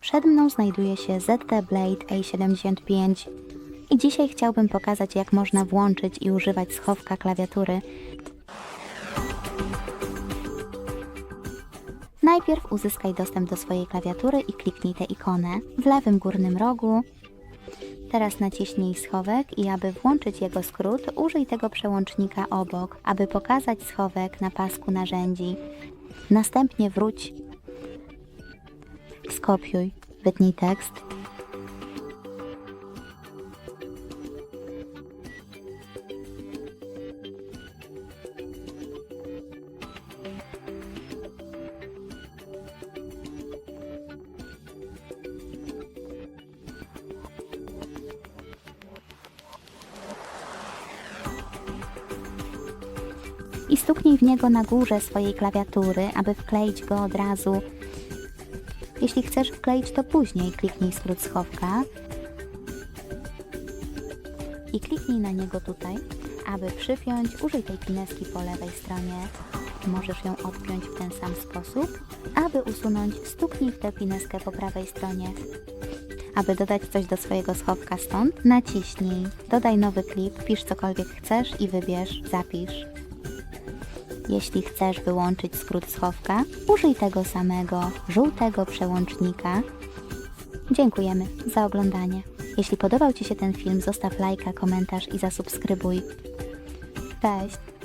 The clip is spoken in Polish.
Przed mną znajduje się ZT Blade A75 i dzisiaj chciałbym pokazać jak można włączyć i używać schowka klawiatury. Najpierw uzyskaj dostęp do swojej klawiatury i kliknij tę ikonę w lewym górnym rogu. Teraz naciśnij schowek i aby włączyć jego skrót, użyj tego przełącznika obok, aby pokazać schowek na pasku narzędzi. Następnie wróć, skopiuj, wytnij tekst. i stuknij w niego na górze swojej klawiatury, aby wkleić go od razu. Jeśli chcesz wkleić to później, kliknij skrót schowka i kliknij na niego tutaj, aby przypiąć, użyj tej pineski po lewej stronie. Możesz ją odpiąć w ten sam sposób. Aby usunąć, stuknij w tę pineskę po prawej stronie. Aby dodać coś do swojego schowka stąd, naciśnij, dodaj nowy klip, pisz cokolwiek chcesz i wybierz zapisz. Jeśli chcesz wyłączyć skrót schowka, użyj tego samego żółtego przełącznika. Dziękujemy za oglądanie. Jeśli podobał Ci się ten film, zostaw lajka, komentarz i zasubskrybuj. Cześć!